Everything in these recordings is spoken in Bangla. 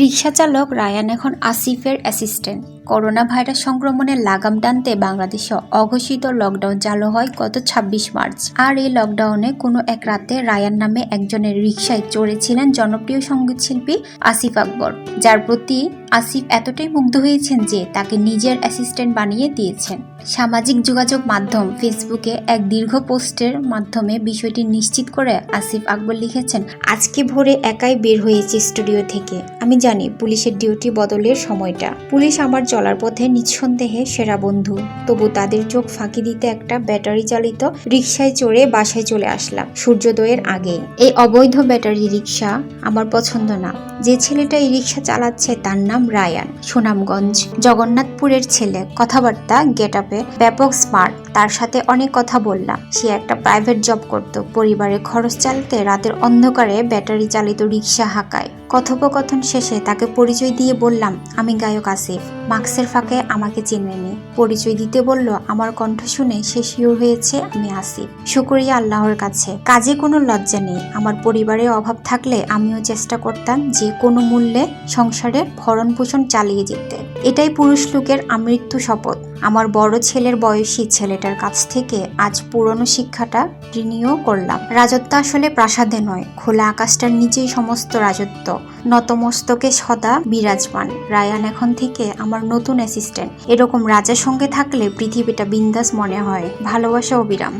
রিক্সা চালক রায়ান এখন আসিফের অ্যাসিস্ট্যান্ট। করোনা ভাইরাস সংক্রমণের লাগাম টানতে বাংলাদেশে অঘোষিত লকডাউন চালু হয় গত ২৬ মার্চ। আর এই লকডাউনে কোনো এক রাতে রায়ান নামে একজনের রিক্সায় চড়েছিলেন জনপ্রিয় সঙ্গীতশিল্পী আসিফ আকবর। যার প্রতি আসিফ এতটাই মুগ্ধ হয়েছেন যে তাকে নিজের অ্যাসিস্ট্যান্ট বানিয়ে দিয়েছেন। সামাজিক যোগাযোগ মাধ্যম ফেসবুকে এক দীর্ঘ পোস্টের মাধ্যমে বিষয়টি নিশ্চিত করে আসিফ আকবর লিখেছেন, আজকে ভোরে একাই বের হয়েছি স্টুডিও থেকে। আমি জানি পুলিশের ডিউটি বদলের সময়টা। পুলিশ আমার চলার পথে নিঃসন্দেহে সেরা বন্ধু। তবু তাদের চোখ ফাঁকি দিতে একটা ব্যাটারি চালিত রিক্সায় চড়ে বাসায় চলে আসলাম সূর্যোদয়ের আগে এই অবৈধ ব্যাটারি রিক্সা আমার পছন্দ না। যে ছেলেটা এই রিক্সা চালাচ্ছে তার নাম রায়ান, সুনামগঞ্জ। জগন্নাথপুরের ছেলে। কথাবার্তা গেট আপে ব্যাপক স্মার্ট। তার সাথে অনেক কথা বললাম। সে একটা প্রাইভেট জব করত। পরিবারের খরচ চালাতে রাতের অন্ধকারে ব্যাটারি চালিত রিক্সা হাঁকায়। কথোপকথন শেষে তাকে পরিচয় দিয়ে বললাম, আমি গায়ক আসিফ। মার্কসের ফাঁকে আমাকে চিনে নি। পরিচয় দিতে বলল, আমার কণ্ঠ শুনে সে শিওর হয়েছে আমি আসিফ। শুকরিয়া আল্লাহর কাছে। কাজে কোনো লজ্জা নেই। আমার পরিবারের অভাব থাকলে আমিও চেষ্টা করতাম যে কোনো মূল্যে সংসারের ভরণ পোষণ চালিয়ে যেতে। এটাই পুরুষ লোকের আমৃত্যু শপথ। আমার বড় ছেলের বয়সী ছেলেটার কাছ থেকে আজ পুরনো শিক্ষাটা রিনিউ করলাম। রাজত্ব আসলে প্রাসাদে নয়, খোলা আকাশটার নিচেই সমস্ত রাজত্ব। নতমস্তকে সদা বিরাজমান। রায়ান এখন থেকে আমার নতুন অ্যাসিস্ট্যান্ট এরকম রাজার সঙ্গে থাকলে পৃথিবীটা বিন্দাস মনে হয়। ভালোবাসা অবিরাম।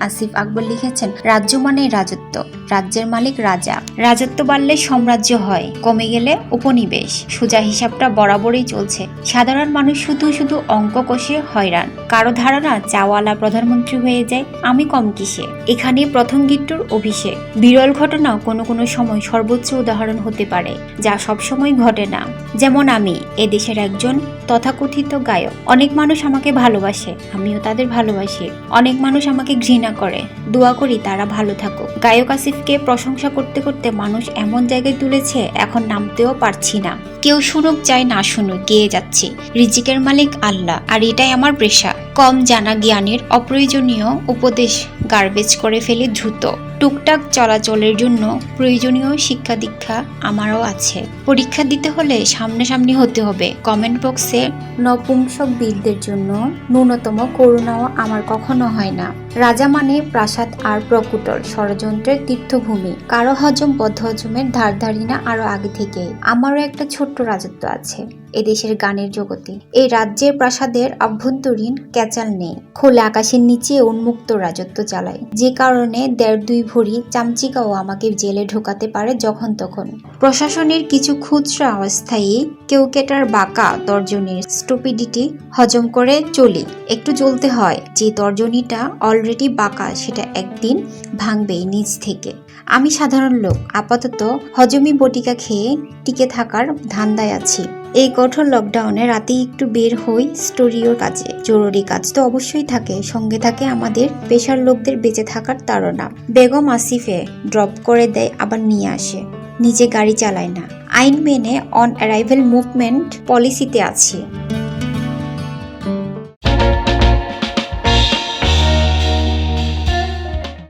আসিফ আকবর লিখেছেন, রাজ্য মানে রাজত্ব, রাজ্যের মালিক রাজা। রাজত্ব বাড়লে সাম্রাজ্য হয়, কমে গেলে উপনিবেশ। সোজা হিসাবটা বরাবরই চলছে। সাধারণ মানুষ শুধু শুধু অঙ্ক কষে হয়রান। কারও ধারণা চাওয়ালা প্রধানমন্ত্রী হয়ে যায়, আমি কম কিসে? এখানে প্রথম গিট্টুর অভিষেক। বিরল ঘটনা কোনো কোনো সময় সর্বোচ্চ উদাহরণ হতে পারে, যা সবসময় ঘটে না। যেমন আমি এদেশের একজন তথাকথিত গায়ক। অনেক মানুষ আমাকে ভালোবাসে, আমিও তাদের ভালোবাসি। অনেক মানুষ আমাকে ঘৃণা করে। দোয়া করি তারা ভালো থাকুক। গায়ক আসিফকে প্রশংসা করতে করতে মানুষ এমন জায়গায় তুলেছে, এখন নামতেও পারছি না। কেউ শুনুক চাই না শুনুক, গিয়ে যাচ্ছি। রিজিকের মালিক আল্লাহ, আর এটাই আমার পেশা। কম জানা জ্ঞানের অপ্রয়োজনীয় উপদেশ গার্বেজ করে ফেলে দ্রুত। টুকটাক চলাচলের জন্য প্রয়োজনীয় শিক্ষা দীক্ষা আমারও আছে। পরীক্ষা দিতে হলে সামনাসামনি হতে হবে। কমেন্ট বক্সে নপুংসক বীরদের জন্য ন্যূনতম করুণাও আমার কখনো হয় না। রাজা মানে প্রাসাদ আর প্রকুটর ষড়যন্ত্রের তীর্থভূমি। কারও হজম বদ্ধ হজমের ধার ধারি না আরও আগে থেকে আমারও একটা ছোট্ট রাজত্ব আছে। এদেশের গানের জগতে। এই রাজ্যের প্রাসাদের অভ্যন্তরীণ ক্যাচাল নেই। খোলা আকাশের নিচে উন্মুক্ত রাজত্ব চালায়। যে কারণে দেড় দুই ভরি চামচিকাও আমাকে জেলে ঢোকাতে পারে যখন তখন। প্রশাসনের কিছু খুচরা অস্থায়ী কেউ কেটার বাঁকা তর্জনীর স্টুপিডিটি হজম করে চলি। একটু জ্বলতে হয়। যে তর্জনীটা অলরেডি বাঁকা, সেটা একদিন ভাঙবেই নিজ থেকে। আমি সাধারণ লোক। আপাতত হজমি বটিকা খেয়ে টিকে থাকার ধান্দায় আছি। এই কঠোর লকডাউনে রাতে একটু বের হই স্টোরিওর কাজে। জরুরি কাজ তো অবশ্যই থাকে, সঙ্গে থাকে আমাদের পেশার লোকদের বেঁচে থাকার তাড়না। বেগম আসিফে ড্রপ করে দেয়, আবার নিয়ে আসে। নিজে গাড়ি চালায় না। আইন মেনে অন অ্যারাইভেল মুভমেন্ট পলিসিতে আছি।